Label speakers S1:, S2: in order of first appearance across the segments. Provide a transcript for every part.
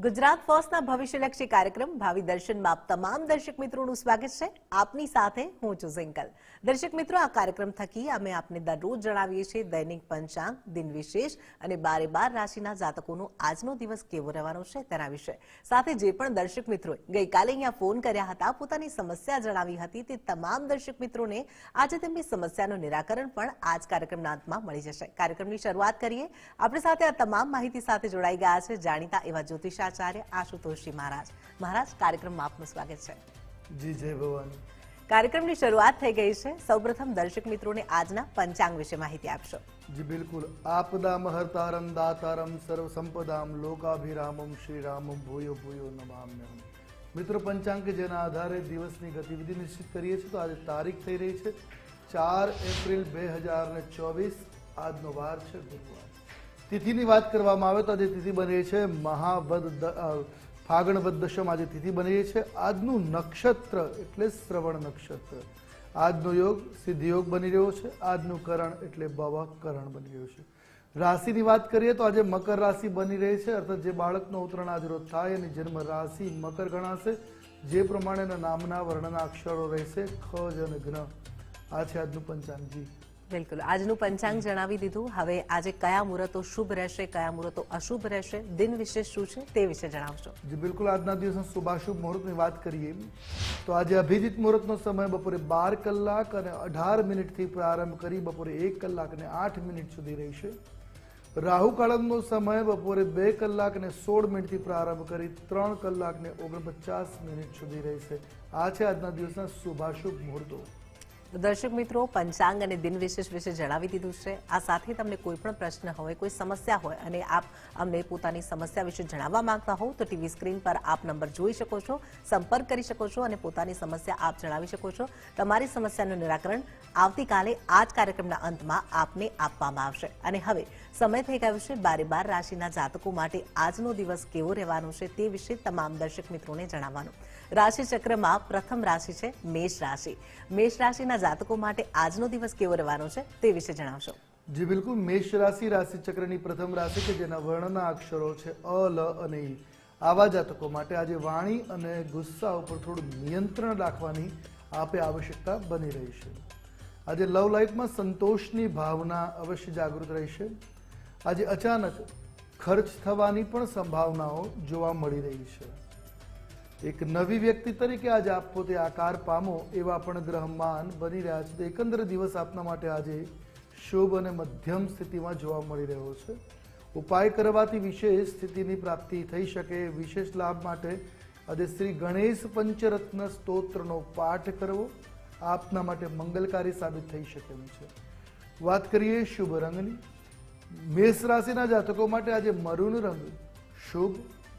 S1: ગુજરાત ફર્સ્ટના ભવિષ્યલક્ષી કાર્યક્રમ ભાવિ દર્શનમાં તમામ દર્શક મિત્રોનું સ્વાગત છે. આપની સાથે હું છું ઝિંકલ. દર્શક મિત્રો, આ કાર્યક્રમ થકી અમે આપને દરરોજ જણાવીએ છીએ દૈનિક પંચાંગ, દિન વિશેષ અને બારે બાર રાશિના જાતકોનો આજનો દિવસ કેવો રહેવાનો છે તેના વિશે. સાથે જે પણ દર્શક મિત્રોએ ગઈકાલે અહીંયા ફોન કર્યા હતા, પોતાની સમસ્યા જણાવી હતી, તે તમામ દર્શક મિત્રોને આજે તેમની સમસ્યાનું નિરાકરણ પણ આજ કાર્યક્રમના અંતમાં મળી જશે. કાર્યક્રમની શરૂઆત કરીએ. આપણી સાથે આ તમામ માહિતી સાથે જોડાઈ ગયા છે. જાણીતા એવા જ્યોતિષાચાર્ય આશુતોષજી મહારાજ. મહારાજ કાર્યક્રમમાં આપનું સ્વાગત છે.
S2: જી જય ભવાની
S1: કાર્યક્રમની શરૂઆત થઈ ગઈ છે. સૌપ્રથમ દર્શક મિત્રોને આજના પંચાંગ વિશે માહિતી આપશો.
S2: જી બિલકુલ. આપદા મહર્તારમ દાતારમ સર્વ સંપદામ લોકાભિરામમ શ્રીરામમ ભૂયો ભૂયો નમામ્યહમ મિત્રો પંચાંગ કે જેના આધારે દિવસની ગતિવિધિ નિશ્ચિત કરીએ છીએ તો આજે તારીખ થઈ રહી છે. ચાર એપ્રિલ બે હજાર ને ચોવીસ. આજનો વાર છે ગુરુવાર. તિથિની વાત કરવામાં આવે તો આજે તિથિ બની છે મહાવદ ફાગણ વદ દશમ આજે તિથિ બની છે. આજનું નક્ષત્ર એટલે શ્રવણ નક્ષત્ર. આજનો યોગ સિદ્ધ યોગ બની રહ્યો છે. આજનું કરણ એટલે બવ કરણ બની રહ્યું છે. રાશિની વાત કરીએ તો આજે મકર રાશિ બની રહી છે. અર્થાત જે બાળકનો ઉત્તરાયણ આજ રોજ થાય એની જન્મ રાશિ મકર ગણાશે. જે પ્રમાણેના નામના વર્ણના અક્ષરો રહેશે. ખ, જ અને જ્ઞ આ છે આજનું પંચાંગજી.
S1: બિલકુલ. આજનું પંચાંગ જણાવી દીધું. હવે આજે કયા મુહૂર્તો શુભ રહેશે, કયા મુહૂર્તો અશુભ રહેશે, દિન વિશેષ શું છે તે વિશે જણાવશો.
S2: જે, બિલકુલ આજના દિવસના શુભાશુભ મુહૂર્તની વાત કરીએ. તો આજે અભિજીત મુહૂર્તનો સમય બપોરે બાર કલાક અને અઢાર મિનિટથી પ્રારંભ કરી બપોરે એક કલાક અને આઠ મિનિટ સુધી રહેશે. રાહુ કાળમનો સમય બપોરે બે કલાક અને સોળ મિનિટથી પ્રારંભ કરી ત્રણ કલાક ને ઓગણપચાસ મિનિટ સુધી રહેશે. આ છે આજના દિવસના શુભાશુભ મુહૂર્તો.
S1: દર્શક મિત્રો, પંચાંગ અને દિન વિશેષ વિશે જણાવી દીધું છે. આ સાથે તમને કોઈ પણ પ્રશ્ન હોય, કોઈ સમસ્યા હોય અને આપ અમને પોતાની સમસ્યા વિશે જણાવવા માંગતા હોવ તો ટીવી સ્ક્રીન પર આપ નંબર જોઈ શકો છો, સંપર્ક કરી શકો છો અને પોતાની સમસ્યા આપ જણાવી શકો છો. તમારી સમસ્યાનું નિરાકરણ આવતીકાલે આ જ કાર્યક્રમના અંતમાં આપને આપવામાં આવશે. અને હવે સમય થઈ ગયો છે બારે બાર રાશિના જાતકો માટે આજનો દિવસ કેવો રહેવાનો છે તે વિશે તમામ દર્શક મિત્રોને જણાવવાનું. રાશિ ચક્રમાં પ્રથમ રાશિ છે મેષ રાશિ. મેષ રાશિના જાતકો માટે આજનો દિવસ કેવો રહેવાનો છે તે વિશે જણાવશો.
S2: જી, બિલકુલ. મેષ રાશિ રાશિ ચક્રની પ્રથમ રાશિ કે જેના વર્ણના અક્ષરો છે અ, લ અને ઈ. આવા જાતકો માટે આજે વાણી અને ગુસ્સા ઉપર થોડું નિયંત્રણ રાખવાની આપે આવશ્યકતા બની રહી છે. આજે લવ લાઈફમાં સંતોષની ભાવના અવશ્ય જાગૃત રહેશે. આજે અચાનક ખર્ચ થવાની પણ સંભાવનાઓ જોવા મળી રહી છે. એક નવી વ્યક્તિ તરીકે આજે આપ પોતે આકાર પામો એવા પણ ગ્રહમાન બની રહ્યા છે. એકંદર દિવસ આપના માટે આજે શુભ અને મધ્યમ સ્થિતિમાં જોવા મળી રહ્યો છે. ઉપાય કરવાથી વિશેષ સ્થિતિની પ્રાપ્તિ થઈ શકે, વિશેષ લાભ માટે આજે શ્રી ગણેશ પંચરત્ન સ્તોત્રનો પાઠ કરવો આપના માટે મંગલકારી સાબિત થઈ શકે એમ છે. વાત કરીએ શુભ રંગની. મેષ રાશિના જાતકો માટે આજે મરૂન રંગ શુભ,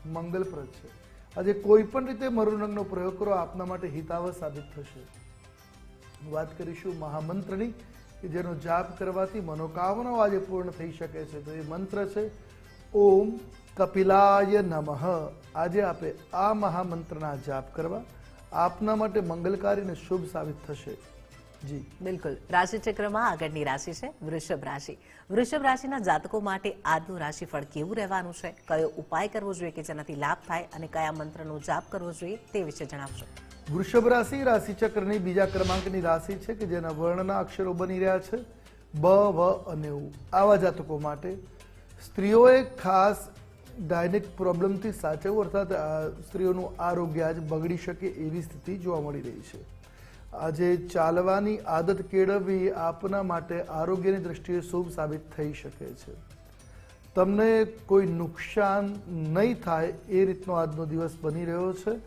S2: મંગલપ્રદ છે. આજે કોઈ પણ રીતે મરૂન રંગનો પ્રયોગ કરો, આપના માટે હિતાવહ સાબિત થશે. વાત કરીશું મહામંત્રની, કે જેનો જાપ કરવાથી મનોકામનાઓ આજે પૂર્ણ થઈ શકે છે. તો એ મંત્ર છે, ઓમ કપિલાય નમઃ. આજે આપે આ મહામંત્રના જાપ કરવા. આપના માટે મંગલકારી અને શુભ સાબિત થશે. જી.
S1: બિલકુલ. રાશિચક્રમાં આગળની રાશિ છે વૃષભ રાશિ. વૃષભ રાશિના જાતકો માટે આજનું રાશિફળ કેવું રહેવાનું છે? કયો ઉપાય કરવો જોઈએ કે જેનાથી લાભ થાય અને કયા મંત્રનો જાપ કરવો જોઈએ તે વિશે જણાવશો.
S2: વૃષભ રાશિ રાશિચક્રની બીજા ક્રમાંકની રાશિ છે કે જેના વર્ણના અક્ષરો બની રહ્યા છે. બ વ અને ઉ. આવા જાતકો માટે સ્ત્રીઓએ ખાસ ગાયનિક પ્રોબ્લેમથી સાચવવું અર્થાત સ્ત્રીઓનું આરોગ્ય આજ બગડી શકે એવી સ્થિતિ જોવા મળી રહી છે. આજે ચાલવાની આદત કેળવવી આપના માટે આરોગ્યની દ્રષ્ટિએ શુભ સાબિત થઈ શકે છે. તમને કોઈ નુકસાન નહીં થાય એ રીતનો આજનો દિવસ બની રહ્યો છે.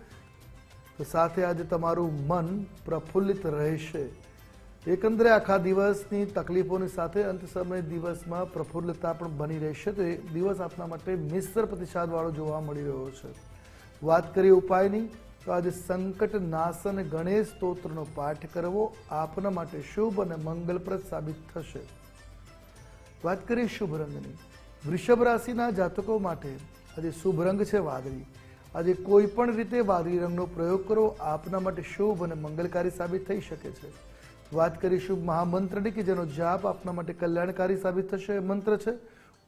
S2: તો સાથે આજે તમારું મન પ્રફુલ્લિત રહેશે. એકંદરે આખા દિવસની તકલીફોની સાથે અંત સમય દિવસમાં પ્રફુલ્લતા પણ બની રહેશે. તો એ દિવસ આપના માટે મિશ્ર પ્રતિસાદવાળો જોવા મળી રહ્યો છે. વાત કરીએ ઉપાયની. તો આજે સંકટ નાશન ગણેશ સ્તોત્રનો પાઠ કરવો આપના માટે શુભ અને મંગલપ્રદ સાબિત થશે. વાત કરીએ શુભ રંગની. વૃષભ રાશિના જાતકો માટે આજે શુભ રંગ છે વાદળી. આજે કોઈ પણ રીતે વાદળી રંગનો પ્રયોગ કરો, આપના માટે શુભ અને મંગલકારી સાબિત થઈ શકે છે. વાત કરીશું મહામંત્રની કે જેનો જાપ આપના માટે કલ્યાણકારી સાબિત થશે મંત્ર છે.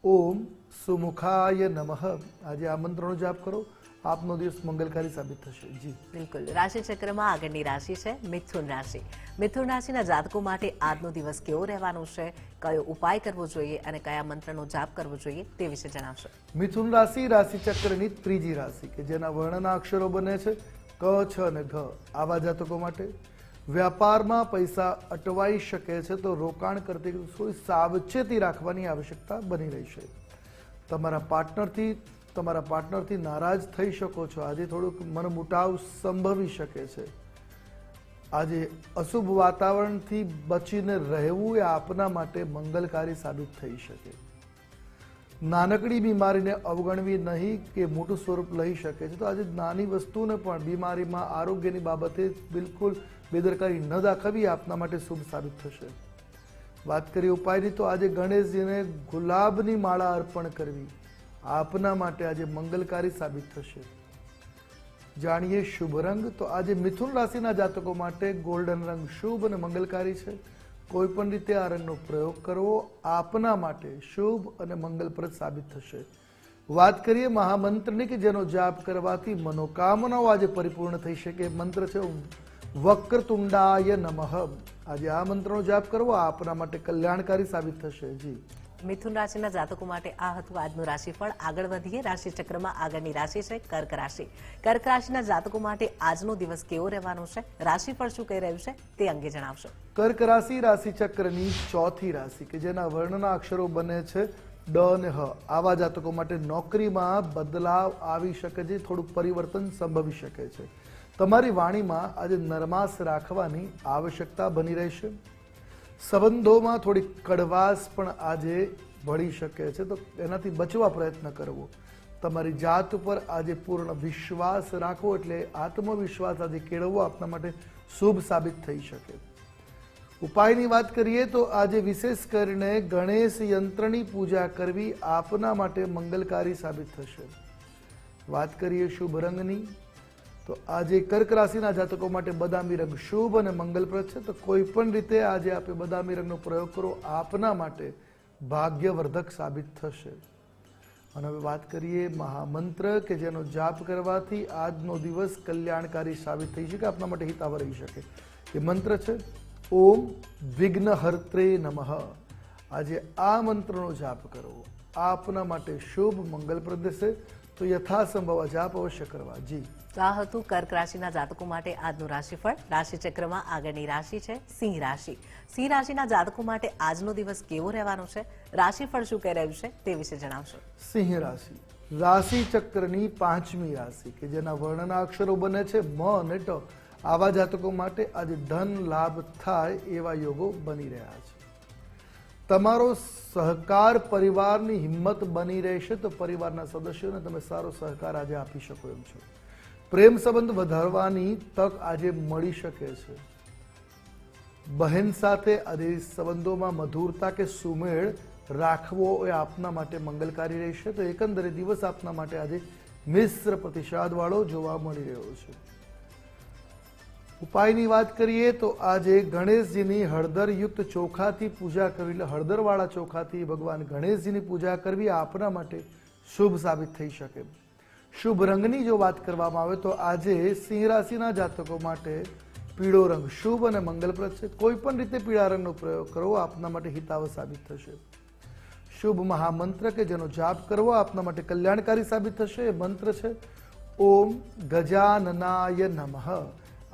S2: ઓમ સુમુખાય નમઃ. આજે આ મંત્રનો જાપ કરો. આપનો દિવસ મંગલકારી સાબિત થશે. જી.
S1: બિલકુલ. રાશિ ચક્રમાં આગળની રાશિ છે મિથુન રાશિ. મિથુન રાશિના જાતકો માટે આજનો દિવસ કેવો રહેવાનો છે? કયો ઉપાય કરવો જોઈએ અને કયા મંત્રનો જાપ કરવો જોઈએ તે વિશે જણાવશો.
S2: મિથુન રાશિ રાશિ ચક્રની ત્રીજી રાશિ કે જેના વર્ણના અક્ષરો બને છે ક છ અને ઘ. આવા જાતકો માટે વ્યાપારમાં પૈસા અટવાઈ શકે છે તો રોકાણ કરતી સાવચેતી રાખવાની આવશ્યકતા બની રહી છે. તમારા પાર્ટનરથી તમારા પાર્ટનરથી નારાજ થઈ શકો છો. આજે થોડુંક મનમુટાવ સંભવી શકે છે. આજે અશુભ વાતાવરણથી બચીને રહેવું એ આપના માટે મંગલકારી સાબિત થઈ શકે. નાનકડી બીમારીને અવગણવી નહીં કે મોટું સ્વરૂપ લઈ શકે છે. તો આજે નાની વસ્તુને પણ બીમારીમાં આરોગ્યની બાબતે બિલકુલ બેદરકારી ન દાખવવી આપના માટે શુભ સાબિત થશે. વાત કરીએ ઉપાયની, તો આજે ગણેશજીને ગુલાબની માળા અર્પણ કરવી. આપના માટે આજે મંગલકારી સાબિત થશે. જાણીએ શુભ રંગ, તો આજે મિથુન રાશિના જાતકો માટે ગોલ્ડન રંગ શુભ અને મંગલકારી છે. કોઈ પણ રીતે આ રંગનો પ્રયોગ કરવો આપના માટે શુભ અને મંગલપ્રદ સાબિત થશે. વાત કરીએ મહામંત્રની કે જેનો જાપ કરવાથી મનોકામનાઓ આજે પરિપૂર્ણ થઈ શકે મંત્ર છે વક્રતુંડાય નમઃ. આજે આ મંત્રનો જાપ કરવો આપના માટે કલ્યાણકારી સાબિત થશે. જી.
S1: મિથુન રાશિના જાતકો માટે આ હતું આજનું રાશિફળ આગળ વધીએ. રાશિ ચક્રમાં આગળની રાશિ છે કર્ક રાશિ. કર્ક રાશિના જાતકો માટે આજનો દિવસ કેવો રહેવાનો છે? રાશિફળ શું કહી રહ્યું છે તે અંગે જણાવશો.
S2: કર્ક રાશિ રાશિ ચક્રની ચોથી રાશિ કે જેના વર્ણના અક્ષરો બને છે ડ અને હ. આવા જાતકો માટે નોકરીમાં બદલાવ આવી શકે છે થોડું પરિવર્તન સંભવી શકે છે. તમારી વાણીમાં આજે નરમાશ રાખવાની આવશ્યકતા બની રહેશે. સંબંધોમાં થોડી કડવાશ પણ આજે ભળી શકે છે, તો એનાથી બચવા પ્રયત્ન કરવો. તમારી જાત ઉપર આજે પૂર્ણ વિશ્વાસ રાખવો એટલે આત્મવિશ્વાસ આજે કેળવવો આપના માટે શુભ સાબિત થઈ શકે. ઉપાયની વાત કરીએ તો આજે વિશેષ કરીને ગણેશ યંત્રની પૂજા કરવી આપના માટે મંગલકારી સાબિત થશે. વાત કરીએ શુભ રંગની. તો આજે કર્ક રાશિના જાતકો માટે બદામી રંગ શુભ અને મંગલપ્રદ છે. તો કોઈ પણ રીતે આજે આપે બદામી રંગનો પ્રયોગ કરો, આપના માટે ભાગ્યવર્ધક સાબિત થશે. અને હવે વાત કરીએ મહામંત્ર કે જેનો જાપ કરવાથી આજનો દિવસ કલ્યાણકારી સાબિત થઈ શકે, આપના માટે હિતાવ રહી શકે. એ મંત્ર છે, ઓમ વિઘ્નહર્ત્રે નમઃ. આજે આ મંત્રનો જાપ કરવો આપના માટે શુભ, મંગલપ્રદ છે તો યથાસંભવ અજાપ જાપ અવશ્ય કરવા. જી.
S1: તો આ હતું કર્ક રાશિના જાતકો માટે આજનું રાશિફળ. રાશિચક્રમાં આગળની રાશિ છે સિંહ રાશિ. સિંહ રાશિના જાતકો માટે આજનો દિવસ કેવો રહેવાનો છે? રાશિફળ શું કહી રહ્યું છે તે વિશે જણાવશો.
S2: સિંહ રાશિ. રાશિ ચક્રની પાંચમી રાશિ કે જેના વર્ણના અક્ષરો બને છે મ અને ટ. આવા જાતકો માટે આજે ધન લાભ થાય એવા યોગો બની રહ્યા છે. તમારો સહકાર પરિવારની હિંમત બની રહેશે તો પરિવારના સદસ્યોને તમે સારો સહકાર આજે આપી શકો એમ છો. પ્રેમ સંબંધ વધારવાની તક આજે મળી શકે છે. બહેન સાથે આજે સંબંધોમાં મધુરતા કે સુમેળ રાખવો એ આપના માટે મંગલકારી રહેશે તો એકંદરે દિવસ આપના માટે આજે મિશ્ર પ્રતિસાદવાળો જોવા મળી રહ્યો છે. ઉપાયની વાત કરીએ તો આજે ગણેશજીની હળદરયુક્ત ચોખાથી પૂજા કરવી એટલે હળદરવાળા ચોખાથી ભગવાન ગણેશજીની પૂજા કરવી આપના માટે શુભ સાબિત થઈ શકે. શુભ રંગની જો વાત કરવામાં આવે તો આજે સિંહ રાશિના જાતકો માટે પીળો રંગ શુભ અને મંગલપ્રદ છે. કોઈ પણ રીતે પીળા રંગનો પ્રયોગ કરવો આપના માટે હિતાવ સાબિત થશે. શુભ મહામંત્ર કે જેનો જાપ કરવો આપના માટે કલ્યાણકારી સાબિત થશે. એ મંત્ર છે, ઓમ ગજાનનાય નમઃ.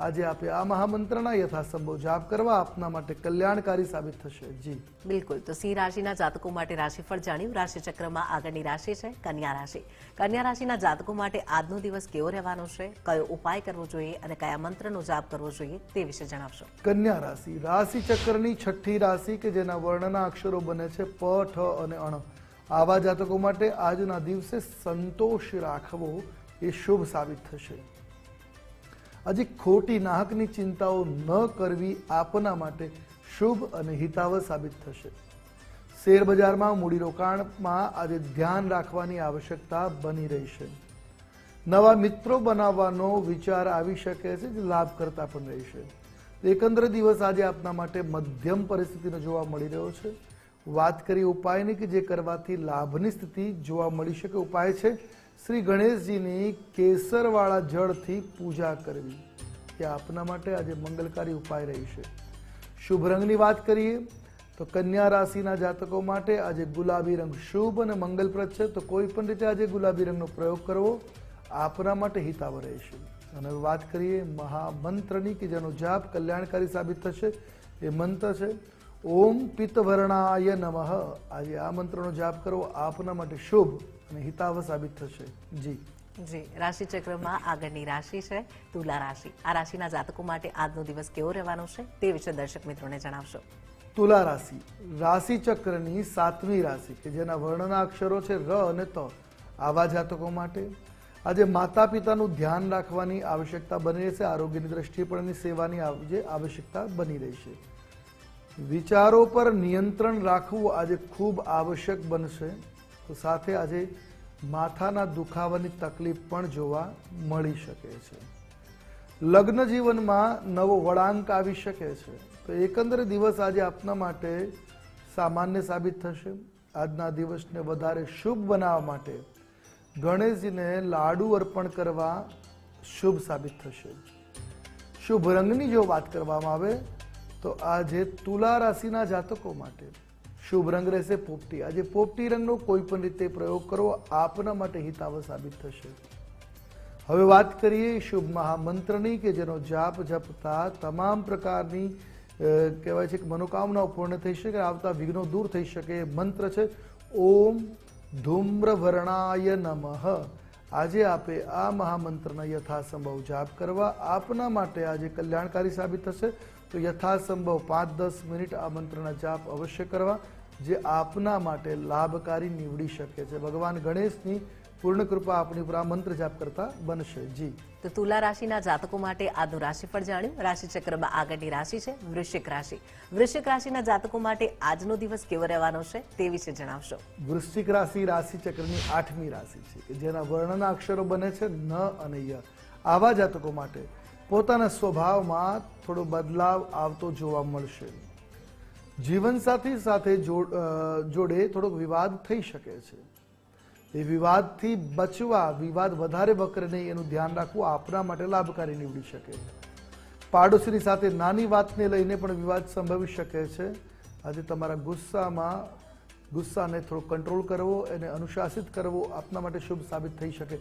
S2: આજે આપે આ મહામંત્રના યથાસંભવ જાપ કરવા આપના માટે કલ્યાણકારી સાબિત થશે. જી.
S1: બિલકુલ. તો સિંહ રાશિના જાતકો માટે રાશિફળ જાણ્યું. રાશિચક્રમાં આગળની રાશિ છે કન્યા રાશિ. કન્યા રાશિના જાતકો માટે આજનો દિવસ કેવો રહેવાનો છે? કયો ઉપાય કરવો જોઈએ અને કયા મંત્રનો જાપ કરવો જોઈએ તે વિશે જણાવશો.
S2: કન્યા રાશિ. રાશિચક્રની છઠ્ઠી રાશિ કે જેના વર્ણના અક્ષરો બને છે પ ઠ અને અણ. આવા જાતકો માટે આજના દિવસે સંતોષ રાખવો એ શુભ સાબિત થશે. હજી ખોટી નાહકની ચિંતાઓ ન કરવી આપના માટે શુભ અને હિતાવ સાબિત થશે. શેરબજારમાં મૂડીરોકાણમાં આજે ધ્યાન રાખવાની આવશ્યકતા બની રહી નવા મિત્રો બનાવવાનો વિચાર આવી શકે છે, જે લાભ કરતા પણ રહેશે એકંદર દિવસ આજે આપના માટે મધ્યમ પરિસ્થિતિનો જોવા મળી રહ્યો છે. વાત કરી ઉપાયની કે જે કરવાથી લાભની સ્થિતિ જોવા મળી શકે. ઉપાય છે શ્રી ગણેશજીની કેસરવાળા જળથી પૂજા કરવી, એ આપના માટે આજે મંગલકારી ઉપાય રહેશે શુભ રંગની વાત કરીએ, તો કન્યા રાશિના જાતકો માટે આજે ગુલાબી રંગ શુભ અને મંગલપ્રદ છે, તો કોઈ પણ રીતે આજે ગુલાબી રંગનો પ્રયોગ કરવો આપના માટે હિતાવ રહેશે અને વાત કરીએ મહામંત્રની, કે જેનો જાપ કલ્યાણકારી સાબિત થશે, એ મંત્ર છે, ઓમ પિત્તવર્ણાય નમઃ. આજે આ મંત્રનો જાપ કરવો આપના માટે શુભ અને હિતાવ સાબિત થશે. જી.
S1: જી. રાશિ ચક્રમાં આગળની રાશિ છે તુલા રાશિ. આ રાશિના જાતકો માટે આજનો દિવસ કેવો રહેવાનો છે તે વિશે દર્શક મિત્રોને જણાવશો.
S2: તુલા રાશિ. રાશિ ચક્રની સાતમી રાશિ કે જેના વર્ણના અક્ષરો છે ર અને ત. આવા જાતકો માટે આજે માતા પિતાનું ધ્યાન રાખવાની આવશ્યકતા બની રહેશે. આરોગ્યની દ્રષ્ટિએ પણ એની સેવાની જે આવશ્યકતા બની રહેશે. વિચારો પર નિયંત્રણ રાખવું આજે ખૂબ આવશ્યક બનશે. તો સાથે આજે માથાના દુખાવાની તકલીફ પણ જોવા મળી શકે છે. લગ્ન જીવનમાં નવો વળાંક આવી શકે છે. તો એકંદરે દિવસ આજે આપના માટે સામાન્ય સાબિત થશે. આજના દિવસને વધારે શુભ બનાવવા માટે ગણેશજીને લાડુ અર્પણ કરવા શુભ સાબિત થશે. શુભ રંગની જો વાત કરવામાં આવે, તો આજે તુલા રાશિના જાતકો માટે શુભ રંગ રહેશે, પોપટી. આજે પોપટી રંગનો કોઈ પણ રીતે પ્રયોગ કરવો આપના માટે હિતાવ સાબિત થશે. હવે વાત કરીએ શુભ મહામંત્રની કે જેનો જાપ જપતા તમામ પ્રકારની કહેવાય છે કે મનોકામનાઓ પૂર્ણ થઈ શકે, આવતા વિઘ્નો દૂર થઈ શકે. મંત્ર છે, ઓમ ધૂમ્રવર્ણાય નમઃ. આજે આપે આ મહામંત્રના યથાસંભવ જાપ કરવા આપના માટે આજે કલ્યાણકારી સાબિત થશે. તો યથાસંભવ પાંચ દસ મિનિટ આ મંત્રના જાપ અવશ્ય કરવા જે આપના માટે લાભકારી નીવડી શકે છે. ભગવાન ગણેશની પૂર્ણ કૃપા આપણી ઉપર આ મંત્ર જાપ કરતા બનશે. જી.
S1: તો તુલા રાશિના જાતકો માટે આજનું રાશિફળ જાણ્યું. રાશિ ચક્રમાં આગળની રાશિ છે વૃશ્ચિક રાશિ. વૃશ્ચિક રાશિના જાતકો માટે આજનો દિવસ કેવો રહેવાનો છે તે વિશે જણાવશો.
S2: વૃશ્ચિક રાશિ રાશિ ચક્રની આઠમી રાશિ છે કે જેના વર્ણના અક્ષરો બને છે ન અને ય. આવા જાતકો માટે પોતાના સ્વભાવમાં થોડો બદલાવ આવતો જોવા મળશે. જીવનસાથી સાથે જોડ- થોડોક વિવાદ થઈ શકે છે. એ વિવાદથી બચવા, વિવાદ વધારે વકરે નહીં એનું ધ્યાન રાખવું આપના માટે લાભકારી નીવડી શકે. પાડોશીની સાથે નાની વાતને લઈને પણ વિવાદ સંભવી શકે છે. આજે તમારા ગુસ્સામાં, ગુસ્સાને થોડો કંટ્રોલ કરવો એને અનુશાસિત કરવો આપના માટે શુભ સાબિત થઈ શકે.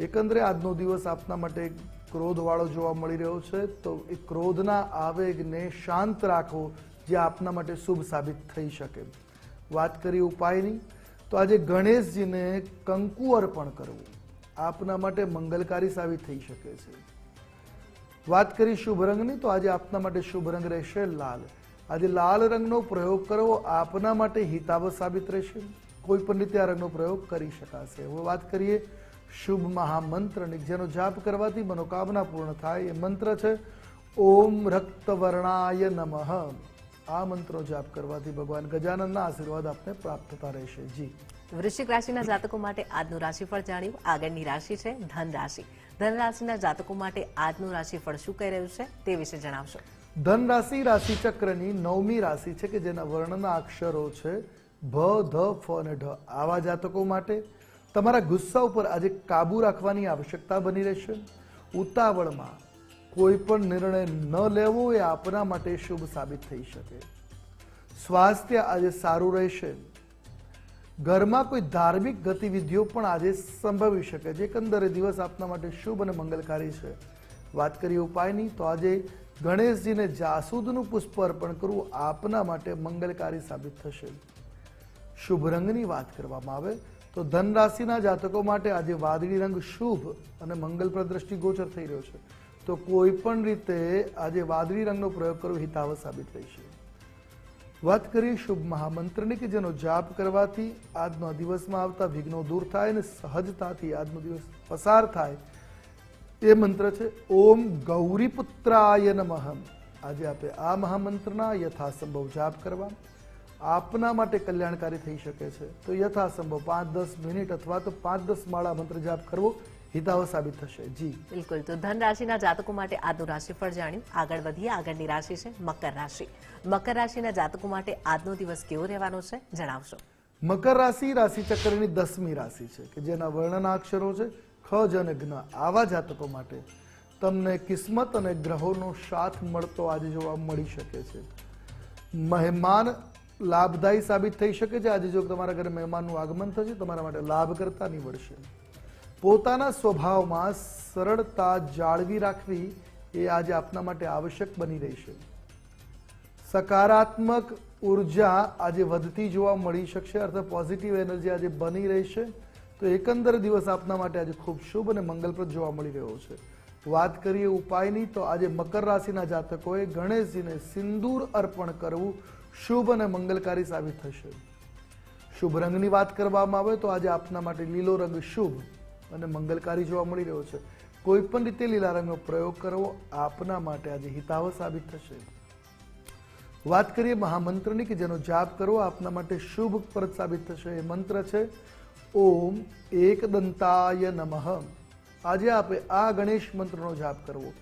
S2: એકંદરે આજનો દિવસ આપના માટે ક્રોધવાળો જોવા મળી રહ્યો છે, તો એ ક્રોધના આવેગને શાંત રાખવો જે આપના માટે શુભ સાબિત થઈ શકે. વાત કરી ઉપાયની, તો આજે ગણેશજીને કંકુ અર્પણ કરવું. આપના માટે મંગલકારી સાબિત થઈ શકે છે. વાત કરી શુભ રંગની, તો આજે આપના માટે શુભ રંગ રહેશે લાલ. આજે લાલ રંગનો પ્રયોગ કરવો આપના માટે હિતાવ સાબિત રહેશે. કોઈ પણ રીતે આ રંગનો પ્રયોગ કરી શકાશે. હવે વાત કરીએ શુભ મહામંત્રની જેનો જાપ કરવાથી મનોકામના પૂર્ણ થાય એ મંત્ર છે ઓમ રક્તવર્ણાય નમઃ. આ મંત્રો જાપ કરવાથી ભગવાન ગજાનનના આશીર્વાદ આપને પ્રાપ્ત થતા રહેશે. જી.
S1: વૃશ્ચિક રાશિના જાતકો માટે આજનું રાશિફળ જાણ્યું. આગળની રાશિ છે ધન રાશિ ધન રાશિના જાતકો માટે આજનું રાશિફળ શું કહી રહ્યું છે તે વિશે જણાવશો.
S2: ધન રાશિ રાશિ ચક્રની નવમી રાશિ છે કે જેના વર્ણના અક્ષરો છે ભ ધ ફ અને ઢ. આવા જાતકો માટે તમારા ગુસ્સા ઉપર આજે કાબુ રાખવાની આવશ્યકતા બની રહેશે. ઉતાવળમાં કોઈ પણ નિર્ણય ન લેવો એ આપના માટે શુભ સાબિત થઈ શકે. સ્વાસ્થ્ય આજે સારું રહેશે. ઘરમાં કોઈ ધાર્મિક ગતિવિધિઓ પણ આજે સંભવી શકે છે એકંદરે દિવસ આપના માટે શુભ અને મંગલકારી છે. વાત કરીએ ઉપાયની, તો આજે ગણેશજીને જાસૂદનું પુષ્પ અર્પણ કરવું આપના માટે મંગલકારી સાબિત થશે. શુભ રંગની વાત કરવામાં આવે. તો ધન રાશિના જાતકો માટે આજે વાદળી રંગ શુભ અને મંગલપ્રદ દ્રષ્ટિ ગોચર થઈ રહ્યો છે. તો કોઈ પણ રીતે આજે વાદળી રંગનો પ્રયોગ કરવો હિતાવ સાબિત રહેશે વાત કરીએ શુભ મહામંત્રની કે જેનો જાપ કરવાથી આજનો દિવસમાં આવતા વિઘ્નો દૂર થાય અને સહજતાથી આજનો દિવસ પસાર થાય એ મંત્ર છે, ઓમ ગૌરીપુત્રાય નમઃ. આજે આપે આ મહામંત્રના યથાસંભવ જાપ કરવા આપના માટે કલ્યાણકારી થઈ શકે છે. તો યથાસંભવ પાંચ દસ મિનિટ અથવા તો પાંચ દસ માળા મંત્ર જાપ કરવો હિતાવ સાબિત થશે. જી.
S1: બિલકુલ. તો ધન રાશિના જાતકો માટે આજનું રાશિફળ જાણ્યું. આગળ વધીએ. આગળની રાશિ છે મકર રાશિ. મકર રાશિના જાતકો માટે આજનો દિવસ કેવો રહેવાનો છે જણાવશો.
S2: મકર રાશિ રાશિ ચક્રની દસમી રાશિ છે કે જેના વર્ણના અક્ષરો છે ખ જ અને જ્ઞ આવા જાતકો માટે તમને કિસ્મત અને ગ્રહોનો સાથ મળતો આજે જોવા મળી શકે છે. મહેમાન લાભદાયી સાબિત થઈ શકે છે. આજે જો તમારા ઘરે મહેમાનનું આગમન થશે, તમારા માટે લાભ કરતા નીવડશે. પોતાના સ્વભાવમાં સરળતા જાળવી રાખવી એ આજે આપના માટે આવશ્યક બની રહેશે સકારાત્મક ઊર્જા આજે વધતી જોવા મળી શકશે. અર્થાત પોઝિટિવ એનર્જી આજે બની રહેશે તો એકંદર દિવસ આપના માટે આજે ખૂબ શુભ અને મંગલપ્રદ જોવા મળી રહ્યો છે. વાત કરીએ ઉપાયની, તો આજે મકર રાશિના જાતકોએ ગણેશજીને સિંદૂર અર્પણ કરવું શુભ અને મંગલકારી સાબિત થશે. શુભ રંગની વાત કરવામાં આવે તો આજે આપના માટે લીલો રંગ શુભ અને મંગલકારી જોવા મળી રહ્યો છે. કોઈ પણ રીતે લીલા રંગનો પ્રયોગ કરવો આપના માટે આજે હિતાવ સાબિત થશે. વાત કરીએ મહામંત્રની કે જેનો જાપ કરવો આપના માટે શુભ પ્રદ સાબિત થશે. એ મંત્ર છે, ઓમ એકદંતાય નમઃ. આજે આપે આ ગણેશ મંત્રનો જાપ કરવો.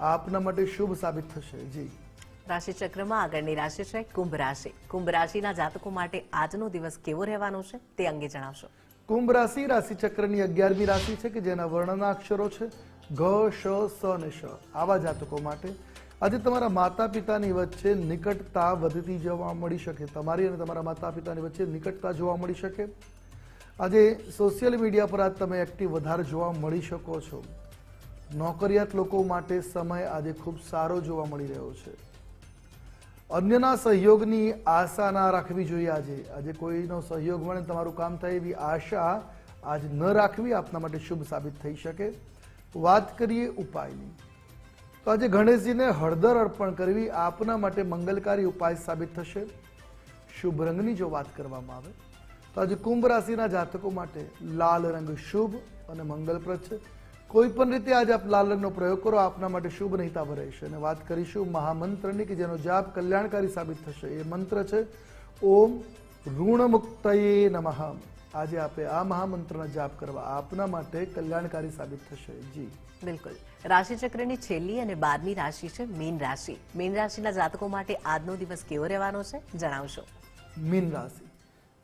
S2: આપના માટે શુભ સાબિત થશે. જી.
S1: રાશિચક્રમાં આગળની રાશિ છે કુંભ રાશિ. કુંભ રાશિના જાતકો માટે આજનો દિવસ કેવો રહેવાનો છે તે અંગે જણાવશો.
S2: કુંભ રાશિ રાશિ ચક્રની અગિયારમી રાશિ છે કે જેના વર્ણના અક્ષરો છે ઘ, શ, સ અને શ. આવા જાતકો માટે આજે તમારા માતા પિતાની વચ્ચે નિકટતા વધતી જોવા મળી શકે. તમારી અને તમારા માતા પિતાની વચ્ચે નિકટતા જોવા મળી શકે. આજે સોશિયલ મીડિયા પર આજ તમે એક્ટિવ વધારે જોવા મળી શકો છો. નોકરિયાત લોકો માટે સમય આજે ખૂબ સારો જોવા મળી રહ્યો છે. અન્યના સહયોગની આશા ના રાખવી જોઈએ આજે. આજે કોઈનો સહયોગ મળે તમારું કામ થાય એવી આશા આજ ન રાખવી આપના માટે શુભ સાબિત થઈ શકે. વાત કરીએ ઉપાયની. તો આજે ગણેશજીને હળદર અર્પણ કરવી આપના માટે મંગલકારી ઉપાય સાબિત થશે. શુભ રંગની જો વાત કરવામાં આવે, તો આજે કુંભ રાશિના જાતકો માટે લાલ રંગ શુભ અને મંગલપ્રદ છે. કોઈ પણ રીતે આજે આપ લાલ રંગનો પ્રયોગ કરો આપના માટે શુભ નહીતા રહેશે. અને વાત કરીશું મહામંત્રની કે જેનો જાપ કલ્યાણકારી સાબિત થશે. એ મંત્ર છે ઓમ ઋણમુક્તયે નમઃ. આજે આપે આ મહામંત્રના જાપ કરવા આપના માટે કલ્યાણકારી સાબિત થશે. જી.
S1: બિલકુલ. રાશિચક્રની છેલ્લી અને બારમી રાશિ છે મીન રાશિ. મીન રાશિના જાતકો માટે આજનો દિવસ કેવો રહેવાનો છે જણાવશો.
S2: મીન રાશિ.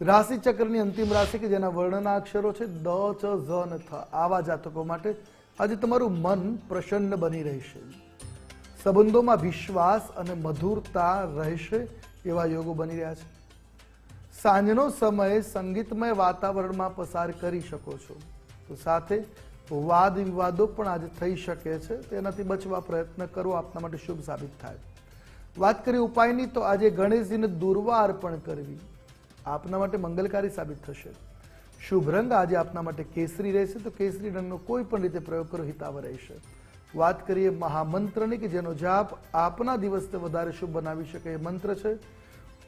S2: રાશિ ચક્રની અંતિમ રાશિ કે જેના વર્ણના અક્ષરો છે દ ચ ઝ ન થ. આવા જાતકો માટે આજે તમારું મન પ્રસન્ન બની રહેશે. સંબંધોમાં વિશ્વાસ અને મધુરતા રહેશે એવા યોગો બની રહ્યા છે. સાંજનો સમય સંગીતમય વાતાવરણમાં પસાર કરી શકો છો. તો સાથે વાદ વિવાદો પણ આજે થઈ શકે છે. તેનાથી બચવા પ્રયત્ન કરવો આપના માટે શુભ સાબિત થાય. વાત કરીએ ઉપાયની, તો આજે ગણેશજીને દુર્વા અર્પણ કરવી. આપના માટે મંગલકારી સાબિત થશે. શુભ રંગ આજે આપના માટે કેસરી રહેશે. તો કેસરી રંગનો કોઈ પણ રીતે પ્રયોગ કરો હિતાવ રહેશે. વાત કરીએ મહામંત્રની કે જેનો જાપ આપના દિવસને વધારે શુભ બનાવી શકે એ મંત્ર છે.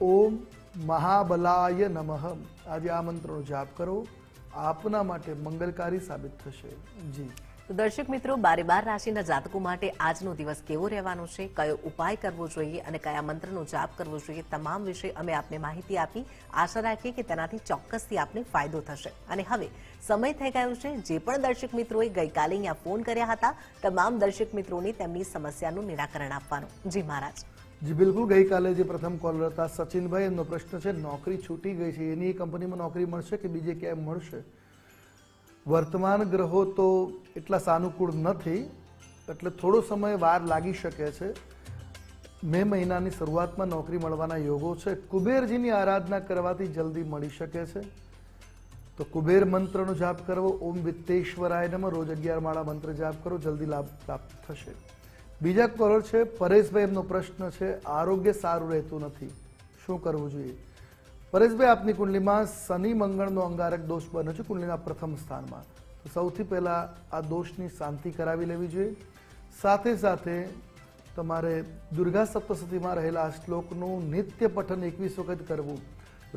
S2: ઓમ મહાબલાય નમઃ. આજે આ મંત્રનો જાપ કરો. આપના માટે મંગલકારી સાબિત થશે. જી.
S1: તો દર્શક મિત્રો બારે બાર રાશિના જાતકો માટે આજનો દિવસ કેવો રહેવાનો છે? કયો ઉપાય કરવો જોઈએ અને કયા મંત્રનો જાપ કરવો જોઈએ? તમામ વિશે અમે આપને માહિતી આપી. આશા રાખીએ કે તેનાથી ચોક્કસથી આપને ફાયદો થશે. અને હવે, સમય થઈ ગયો છે. જે પણ દર્શક મિત્રોએ ગઈકાલે અહીંયા ફોન કર્યા હતા, તમામ દર્શક મિત્રોને તેમની સમસ્યાનું નિરાકરણ આપવાનું. જી મહારાજ.
S2: જી, બિલકુલ. ગઈકાલે જે પ્રથમ કોલર હતા, સચિનભાઈ, એમનો પ્રશ્ન છે, નોકરી છૂટી ગઈ છે. એની કંપનીમાં નોકરી મળશે કે બીજે ક્યાંય મળશે? વર્તમાન ગ્રહો તો એટલા સાનુકૂળ નથી, એટલે થોડો સમય વાર લાગી શકે છે. મે મહિનાની શરૂઆતમાં નોકરી મળવાના યોગો છે. કુબેરજીની આરાધના કરવાથી જલ્દી મળી શકે છે. તો કુબેર મંત્રનો જાપ કરવો, ઓમ વિત્તેશ્વરાય નમ, રોજ અગિયાર માળા મંત્ર જાપ કરો, જલ્દી લાભ પ્રાપ્ત થશે. બીજા કોલર છે, પરેશભાઈ એમનો પ્રશ્ન છે, આરોગ્ય સારું રહેતું નથી. શું કરવું જોઈએ? પરેશભાઈ આપની કુંડલીમાં શનિ મંગળનો અંગારક દોષ બન્યો છે કુંડલીના પ્રથમ સ્થાનમાં. તો સૌથી પહેલાં આ દોષની શાંતિ કરાવી લેવી જોઈએ. સાથે સાથે તમારે દુર્ગા સપ્તસતીમાં રહેલા આ શ્લોકનું નિત્ય પઠન એકવીસ વખત કરવું.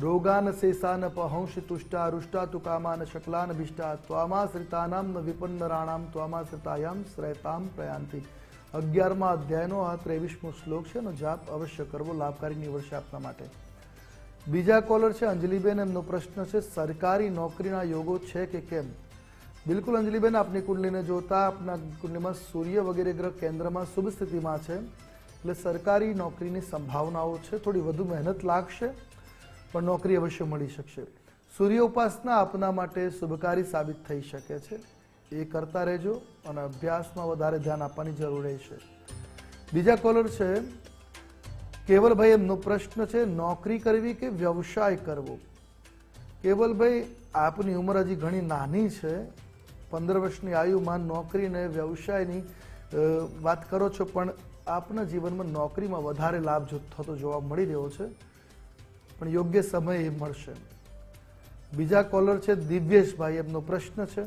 S2: રોગાન શેષાન પહંશ તુષ્ટા રુષ્ટા તુકામાન શકલાન ભિષ્ટા ત્વામાશ્રિતાનામ ન વિપન્નરાણામ ત્વામાશ્રિતાયામ શ્રયતામ પ્રયાંતિ. અગિયારમાં અધ્યાયનો આ ત્રેવીસમો શ્લોક છે, એનો જાપ અવશ્ય કરવો લાભકારી નીવડશે આપના માટે. બીજા કોલર છે અંજલિબેન, એમનો પ્રશ્ન છે, સરકારી નોકરીના યોગો છે કે કેમ? બિલકુલ અંજલિબેન, આપની કુંડલીને જોતા, આપના કુંડલીમાં સૂર્ય વગેરે ગ્રહ કેન્દ્રમાં શુભ સ્થિતિમાં છે, એટલે સરકારી નોકરીની સંભાવનાઓ છે, થોડી વધુ મહેનત લાગશે, પણ નોકરી અવશ્ય મળી શકશે. સૂર્ય ઉપાસના આપના માટે શુભકારી સાબિત થઈ શકે છે. એ કરતા રહેજો અને અભ્યાસમાં વધારે ધ્યાન આપવાની જરૂર રહેશે. બીજા કોલર છે કેવલભાઈ એમનો પ્રશ્ન છે, નોકરી કરવી કે વ્યવસાય કરવો? કેવલભાઈ આપની ઉંમર હજી ઘણી નાની છે, પંદર વર્ષની આયુમાં નોકરી અને વ્યવસાયની વાત કરો છો, પણ આપના જીવનમાં નોકરીમાં વધારે લાભ થતો જોવા મળી રહ્યો છે, પણ યોગ્ય સમય એ મળશે. બીજા કોલર છે, દિવ્યેશભાઈ, એમનો પ્રશ્ન છે,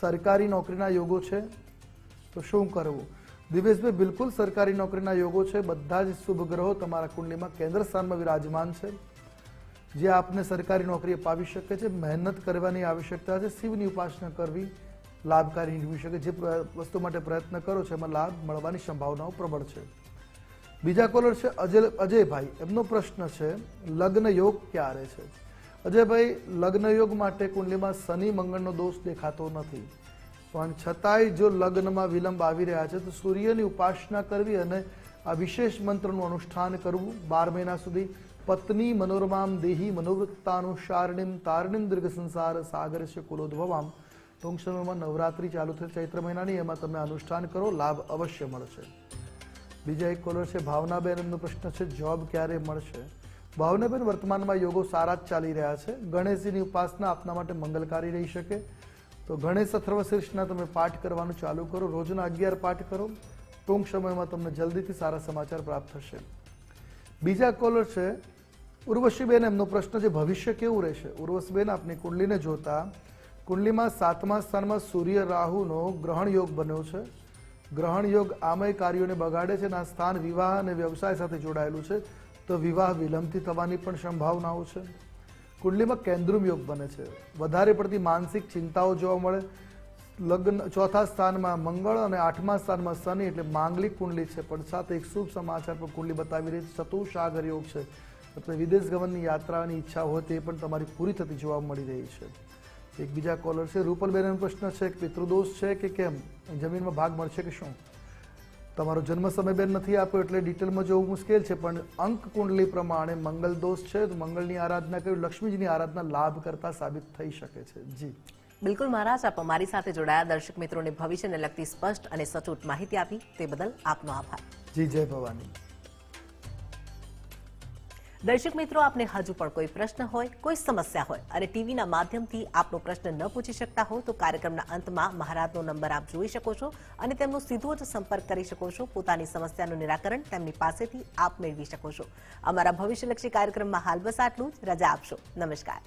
S2: સરકારી નોકરીના યોગો છે, તો શું કરવું? દિવ્યેશભાઈ, બિલકુલ સરકારી નોકરીના યોગો છે. બધા જ શુભ ગ્રહો તમારા કુંડલીમાં કેન્દ્ર સ્થાનમાં વિરાજમાન છે. જે આપને સરકારી નોકરી અપાવી શકે છે, મહેનત કરવાની આવશ્યકતા છે, શિવની ઉપાસના કરવી લાભકારી નીવડી શકે, જે વસ્તુ માટે પ્રયત્ન કરો છો, એમાં લાભ મળવાની સંભાવનાઓ પ્રબળ છે. બીજા કોલર છે અજય અજયભાઈ. એમનો પ્રશ્ન છે, લગ્ન યોગ ક્યારે છે? અજયભાઈ, લગ્ન યોગ માટે કુંડલીમાં શનિ, મંગળનો દોષ દેખાતો નથી. પણ છતાંય જો લગ્નમાં વિલંબ આવી રહ્યા છે, તો સૂર્યની ઉપાસના કરવી અને આ વિશેષ મંત્રનું અનુષ્ઠાન કરવું. બાર મહિના સુધી પત્ની મનોરમામ દેહી મનોવૃત્તાનુસારણીમ તારણીમ દીર્ઘ સંસાર સાગર છે કુલોદ્ભવામ. ટૂંક સમયમાં નવરાત્રી ચાલુ થશે ચૈત્ર મહિનાની, એમાં તમે અનુષ્ઠાન કરો, લાભ અવશ્ય મળશે. બીજા એક કોલર છે, ભાવનાબેન એમનો પ્રશ્ન છે, જોબ ક્યારે મળશે? ભાવનાબેન, વર્તમાનમાં યોગો સારા જ ચાલી રહ્યા છે. ગણેશજીની ઉપાસના આપના માટે મંગલકારી રહી શકે. તો ગણેશ અથર્વશીર્ષના તમે પાઠ કરવાનું ચાલુ કરો, રોજના અગિયાર પાઠ કરો, ટૂંક સમયમાં તમને જલ્દીથી સારા સમાચાર પ્રાપ્ત થશે. બીજા કોલર છે, ઉર્વશીબેન, એમનો પ્રશ્ન છે, ભવિષ્ય કેવું રહેશે? ઉર્વશીબેન, આપની કુંડલીને જોતા કુંડલીમાં સાતમા સ્થાનમાં સૂર્ય રાહુનો ગ્રહણ યોગ બન્યો છે. ગ્રહણ યોગ આમય કાર્યોને બગાડે છે અને આ સ્થાન વિવાહ અને વ્યવસાય સાથે જોડાયેલું છે. તો વિવાહ વિલંબથી થવાની પણ સંભાવનાઓ છે. કુંડલીમાં કેન્દ્રુમ યોગ બને છે. વધારે પડતી માનસિક ચિંતાઓ જોવા મળે. લગ્ન, ચોથા સ્થાનમાં મંગળ અને આઠમા સ્થાનમાં શનિ એટલે માંગલિક કુંડલી છે. પણ સાથે એક શુભ સમાચાર પણ કુંડલી બતાવી રહી છે. ચતુષાગર યોગ છે. એટલે વિદેશ ગમનની યાત્રાની ઈચ્છા હોય તે પણ તમારી પૂરી થતી જોવા મળી રહી છે. એક બીજા કોલર છે. રૂપલબેન પ્રશ્ન છે પિતૃદોષ છે કે કેમ? જમીનમાં ભાગ મળશે કે શું? તમારો જન્મ સમય બેન નથી આપ્યો એટલે ડિટેલમાં જોવું મુશ્કેલ છે પણ અંક કુંડલી પ્રમાણે મંગલ દોષ છે તો મંગળની આરાધના કરી લક્ષ્મીજીની આરાધના લાભ કરતા સાબિત થઈ શકે છે. જી.
S1: બિલકુલ મહારાજ આપ અમારી સાથે જોડાયા. દર્શક મિત્રોને ભવિષ્યને લગતી સ્પષ્ટ અને સચોટ માહિતી આપી તે બદલ આપનો આભાર.
S2: જી જય ભવાની.
S1: દર્શક મિત્રો, આપને હજુ પણ કોઈ પ્રશ્ન હોય, કોઈ સમસ્યા હોય અને ટીવીના માધ્યમથી આપનો પ્રશ્ન ન પૂછી શકતા હો તો કાર્યક્રમના અંતમાં મહારાજનો નંબર આપ જોઈ શકો છો અને તેમનો સીધો જ સંપર્ક કરી શકો છો. પોતાની સમસ્યાનું નિરાકરણ તેમની પાસેથી આપ મેળવી શકો છો. અમારા ભવિષ્યલક્ષી કાર્યક્રમમાં હાલ બસ આટલું જ. રજા આપશો. નમસ્કાર.